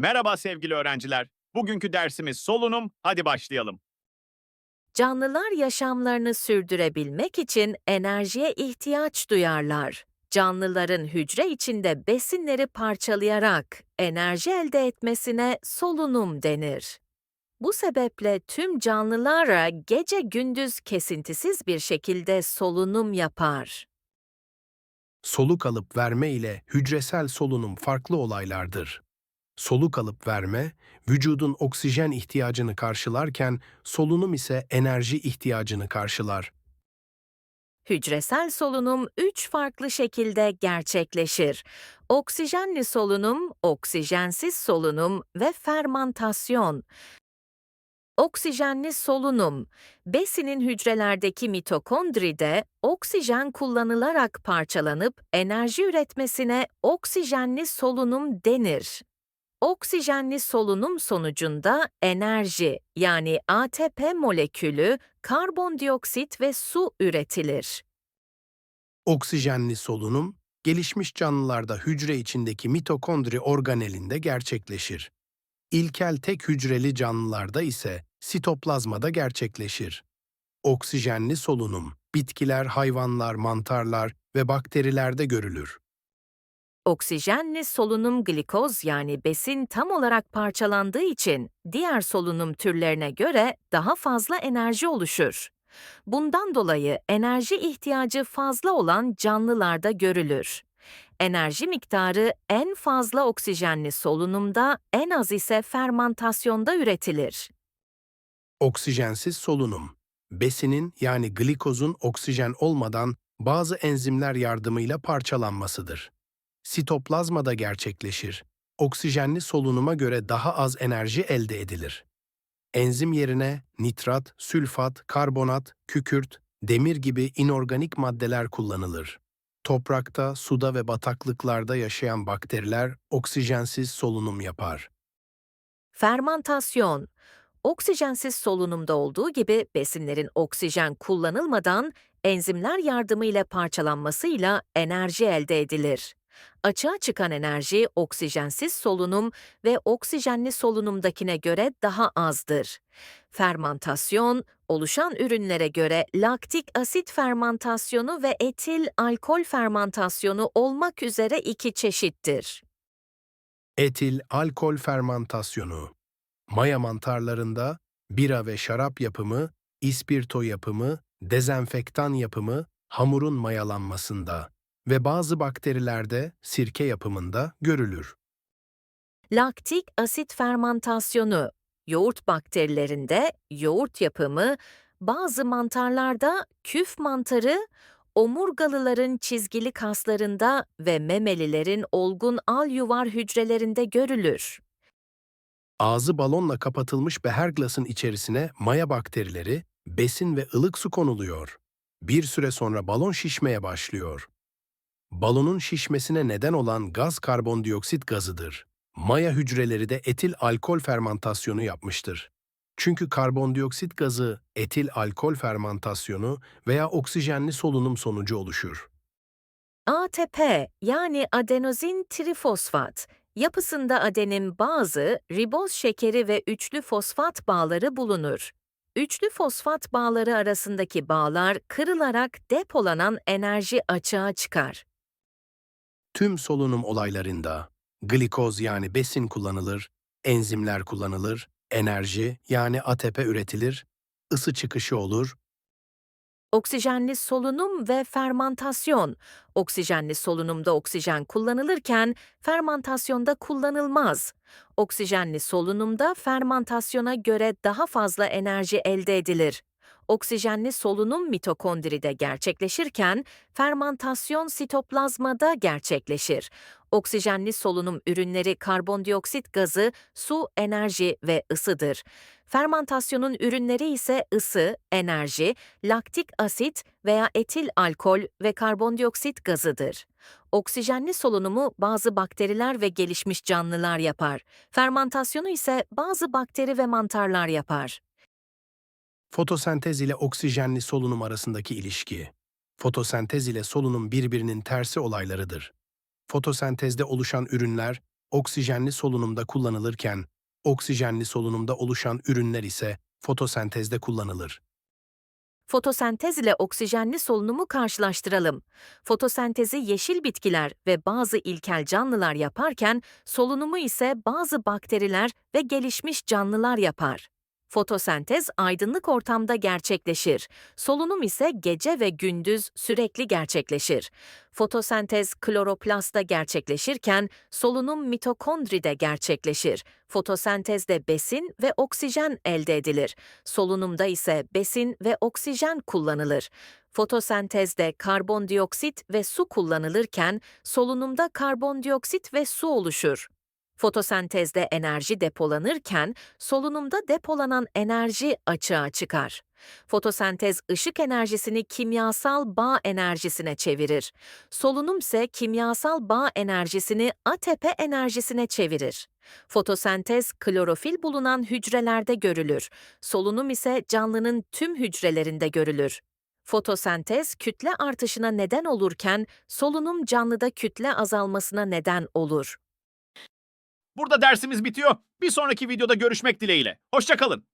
Merhaba sevgili öğrenciler. Bugünkü dersimiz solunum. Hadi başlayalım. Canlılar yaşamlarını sürdürebilmek için enerjiye ihtiyaç duyarlar. Canlıların hücre içinde besinleri parçalayarak enerji elde etmesine solunum denir. Bu sebeple tüm canlılara gece gündüz kesintisiz bir şekilde solunum yapar. Soluk alıp verme ile hücresel solunum farklı olaylardır. Soluk alıp verme, vücudun oksijen ihtiyacını karşılarken solunum ise enerji ihtiyacını karşılar. Hücresel solunum üç farklı şekilde gerçekleşir. Oksijenli solunum, oksijensiz solunum ve fermantasyon. Oksijenli solunum, besinin hücrelerdeki mitokondride oksijen kullanılarak parçalanıp enerji üretmesine oksijenli solunum denir. Oksijenli solunum sonucunda enerji yani ATP molekülü, karbondioksit ve su üretilir. Oksijenli solunum, gelişmiş canlılarda hücre içindeki mitokondri organelinde gerçekleşir. İlkel tek hücreli canlılarda ise sitoplazmada gerçekleşir. Oksijenli solunum, bitkiler, hayvanlar, mantarlar ve bakterilerde görülür. Oksijenli solunum glikoz yani besin tam olarak parçalandığı için diğer solunum türlerine göre daha fazla enerji oluşur. Bundan dolayı enerji ihtiyacı fazla olan canlılarda görülür. Enerji miktarı en fazla oksijenli solunumda, en az ise fermantasyonda üretilir. Oksijensiz solunum, besinin yani glikozun oksijen olmadan bazı enzimler yardımıyla parçalanmasıdır. Sitoplazmada gerçekleşir. Oksijenli solunuma göre daha az enerji elde edilir. Enzim yerine nitrat, sülfat, karbonat, kükürt, demir gibi inorganik maddeler kullanılır. Toprakta, suda ve bataklıklarda yaşayan bakteriler oksijensiz solunum yapar. Fermantasyon Oksijensiz solunumda olduğu gibi besinlerin oksijen kullanılmadan enzimler yardımıyla parçalanmasıyla enerji elde edilir. Açığa çıkan enerji oksijensiz solunum ve oksijenli solunumdakine göre daha azdır. Fermantasyon, oluşan ürünlere göre laktik asit fermantasyonu ve etil alkol fermantasyonu olmak üzere iki çeşittir. Etil alkol fermantasyonu. Maya mantarlarında bira ve şarap yapımı, ispirto yapımı, dezenfektan yapımı, hamurun mayalanmasında ve bazı bakterilerde sirke yapımında görülür. Laktik asit fermantasyonu, yoğurt bakterilerinde yoğurt yapımı, bazı mantarlarda küf mantarı, omurgalıların çizgili kaslarında ve memelilerin olgun al yuvar hücrelerinde görülür. Ağzı balonla kapatılmış beher glasın içerisine maya bakterileri, besin ve ılık su konuluyor. Bir süre sonra balon şişmeye başlıyor. Balonun şişmesine neden olan gaz karbondioksit gazıdır. Maya hücreleri de etil alkol fermantasyonu yapmıştır. Çünkü karbondioksit gazı etil alkol fermantasyonu veya oksijenli solunum sonucu oluşur. ATP yani adenozin trifosfat, yapısında adenin bazı, riboz şekeri ve üçlü fosfat bağları bulunur. Üçlü fosfat bağları arasındaki bağlar kırılarak depolanan enerji açığa çıkar. Tüm solunum olaylarında glikoz yani besin kullanılır, enzimler kullanılır, enerji yani ATP üretilir, ısı çıkışı olur, Oksijenli solunum ve fermantasyon. Oksijenli solunumda oksijen kullanılırken fermantasyonda kullanılmaz. Oksijenli solunumda fermantasyona göre daha fazla enerji elde edilir. Oksijenli solunum mitokondride gerçekleşirken fermantasyon sitoplazmada gerçekleşir. Oksijenli solunum ürünleri karbondioksit gazı, su, enerji ve ısıdır. Fermantasyonun ürünleri ise ısı, enerji, laktik asit veya etil alkol ve karbondioksit gazıdır. Oksijenli solunumu bazı bakteriler ve gelişmiş canlılar yapar. Fermantasyonu ise bazı bakteri ve mantarlar yapar. Fotosentez ile oksijenli solunum arasındaki ilişki. Fotosentez ile solunum birbirinin tersi olaylarıdır. Fotosentezde oluşan ürünler oksijenli solunumda kullanılırken, oksijenli solunumda oluşan ürünler ise fotosentezde kullanılır. Fotosentez ile oksijenli solunumu karşılaştıralım. Fotosentezi yeşil bitkiler ve bazı ilkel canlılar yaparken solunumu ise bazı bakteriler ve gelişmiş canlılar yapar. Fotosentez aydınlık ortamda gerçekleşir. Solunum ise gece ve gündüz sürekli gerçekleşir. Fotosentez kloroplastta gerçekleşirken solunum mitokondride gerçekleşir. Fotosentezde besin ve oksijen elde edilir. Solunumda ise besin ve oksijen kullanılır. Fotosentezde karbondioksit ve su kullanılırken solunumda karbondioksit ve su oluşur. Fotosentezde enerji depolanırken solunumda depolanan enerji açığa çıkar. Fotosentez ışık enerjisini kimyasal bağ enerjisine çevirir. Solunum ise kimyasal bağ enerjisini ATP enerjisine çevirir. Fotosentez klorofil bulunan hücrelerde görülür. Solunum ise canlının tüm hücrelerinde görülür. Fotosentez kütle artışına neden olurken solunum canlıda kütle azalmasına neden olur. Burada dersimiz bitiyor. Bir sonraki videoda görüşmek dileğiyle. Hoşçakalın.